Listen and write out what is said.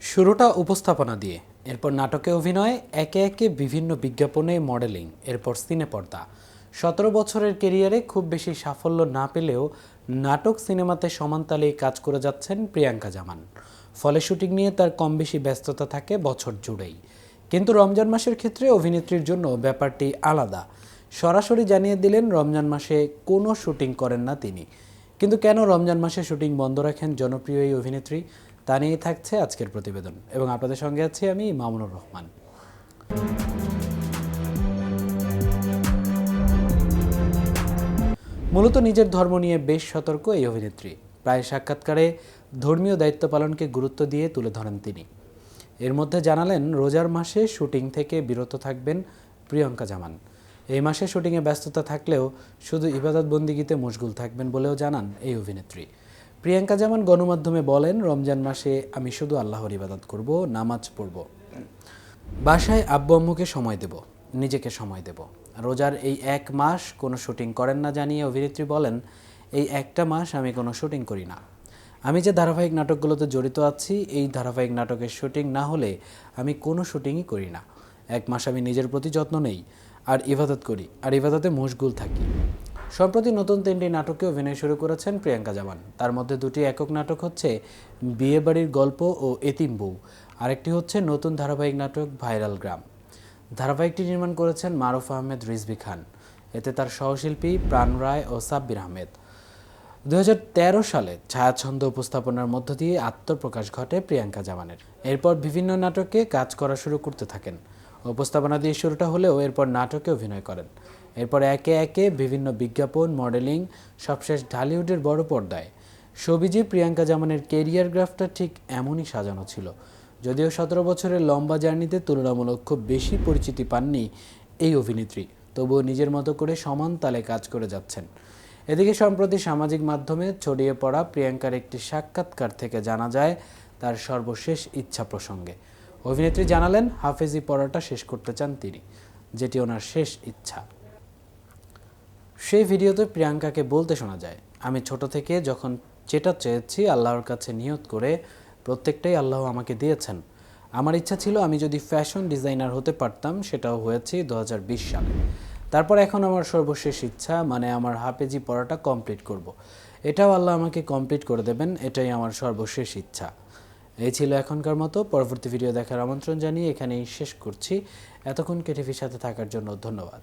শুরুটা উপস্থাপনা দিয়ে, এরপর নাটকে অভিনয় একে একে বিভিন্ন বিজ্ঞাপনে মডেলিং, এরপর সিনে পর্দা। সতেরো বছরের কেরিয়ারে খুব বেশি সাফল্য না পেলেও নাটক সিনেমাতে সমান তালেই কাজ করে যাচ্ছেন প্রিয়াঙ্কা জামান। ফলে শুটিং নিয়ে তার কম বেশি ব্যস্ততা থাকে বছর জুড়েই। কিন্তু রমজান মাসের ক্ষেত্রে অভিনেত্রীর জন্য ব্যাপারটি আলাদা। সরাসরি জানিয়ে দিলেন, রমজান মাসে কোনো শুটিং করেন না তিনি। কিন্তু কেন রমজান মাসে শুটিং বন্ধ রাখেন জনপ্রিয় এই অভিনেত্রী? তা নিয়েই থাকছে আজকের প্রতিবেদন। এবং আপনাদের সঙ্গে আছি আমি মামুনুর রহমান। মূলত নিজের ধর্ম নিয়ে বেশ সতর্ক এই অভিনেত্রী। প্রায় সাক্ষাৎকারে ধর্মীয় দায়িত্ব পালনকে গুরুত্ব দিয়ে তুলে ধরেন তিনি। এর মধ্যে জানালেন, রোজার মাসে শুটিং থেকে বিরত থাকবেন প্রিয়ঙ্কা জামান। এই মাসে শুটিংয়ে ব্যস্ততা থাকলেও শুধু ইবাদত বন্দিগিতে মশগুল থাকবেন বলেও জানান এই অভিনেত্রী। প্রিয়াঙ্কা জামান গণমাধ্যমে বলেন, রমজান মাসে আমি শুধু আল্লাহর ইবাদত করব, নামাজ পড়ব। বাসায় আব্বু আম্মুকে সময় দেব, নিজেকে সময় দেব। রোজার এই এক মাস কোনো শুটিং করেন না জানিয়ে অভিনেত্রী বলেন, এই একটা মাস আমি কোনো শুটিং করি না। আমি যে ধারাবাহিক নাটকগুলোতে জড়িত আছি, এই ধারাবাহিক নাটকের শুটিং না হলে আমি কোনো শুটিংই করি না। এক মাস আমি নিজের প্রতি যত্ন নেই, আর ইবাদত করি, আর ইবাদতে মশগুল থাকি। সম্প্রতি নতুন তিনটি নাটকে অভিনয় শুরু করেছেন প্রিয়াঙ্কা জামান। তার মধ্যে দুটি একক নাটক হচ্ছে বিয়েবাড়ির গল্প ও এতিম বউ। আরেকটি হচ্ছে নতুন ধারাবাহিক নাটক ভাইরাল গ্রাম। ধারাবাহিকটি নির্মাণ করেছেন মারুফ আহমেদ রিজভি খান। এতে তার সহশিল্পী প্রাণ রায় ও সাব্বির আহমেদ। দুই হাজার তেরো সালে ছায়াছন্দ উপস্থাপনার মধ্য দিয়ে আত্মপ্রকাশ ঘটে প্রিয়াঙ্কা জামানের। এরপর বিভিন্ন নাটকে কাজ করা শুরু করতে থাকেন। উপস্থাপনা দিয়ে শুরুটা হলেও এরপর নাটকে অভিনয় করেন। এরপর একে একে বিভিন্ন বিজ্ঞাপন, মডেলিং, সবশেষ ঢালিউডের বড় পর্দায়। সবিজি প্রিয়াঙ্কা জামানের কেরিয়ার গ্রাফটা ঠিক এমনই সাজানো ছিল। যদিও সতেরো বছরের লম্বা জার্নিতে তুলনামূলক খুব বেশি পরিচিতি পাননি এই অভিনেত্রী, তবুও নিজের মতো করে সমান তালে কাজ করে যাচ্ছেন। এদিকে সম্প্রতি সামাজিক মাধ্যমে ছড়িয়ে পড়া প্রিয়াঙ্কার একটি সাক্ষাৎকার থেকে জানা যায়, তার সর্বশেষ ইচ্ছা প্রসঙ্গে। অভিনেত্রী জানালেন, হাফেজি পড়াটা শেষ করতে চান তিনি, যেটি ওনার শেষ ইচ্ছা। সেই ভিডিওতে প্রিয়াঙ্কাকে বলতে শোনা যায়, আমি ছোট থেকে যখন যেটা চেয়েছি আল্লাহর কাছে নিয়ত করে প্রত্যেকটাই আল্লাহ আমাকে দিয়েছেন। আমার ইচ্ছা ছিল আমি যদি ফ্যাশন ডিজাইনার হতে পারতাম, সেটাও হয়েছে দু হাজার বিশ সালে। তারপর এখন আমার সর্বশেষ ইচ্ছা মানে আমার হাফেজি পড়াটা কমপ্লিট করব। এটাও আল্লাহ আমাকে কমপ্লিট করে দেবেন, এটাই আমার সর্বশেষ ইচ্ছা। এই ছিল এখনকার মতো। পরবর্তী ভিডিও দেখার আমন্ত্রণ জানিয়ে এখানেই শেষ করছি। এতক্ষণ কেটিভির সাথে থাকার জন্য ধন্যবাদ।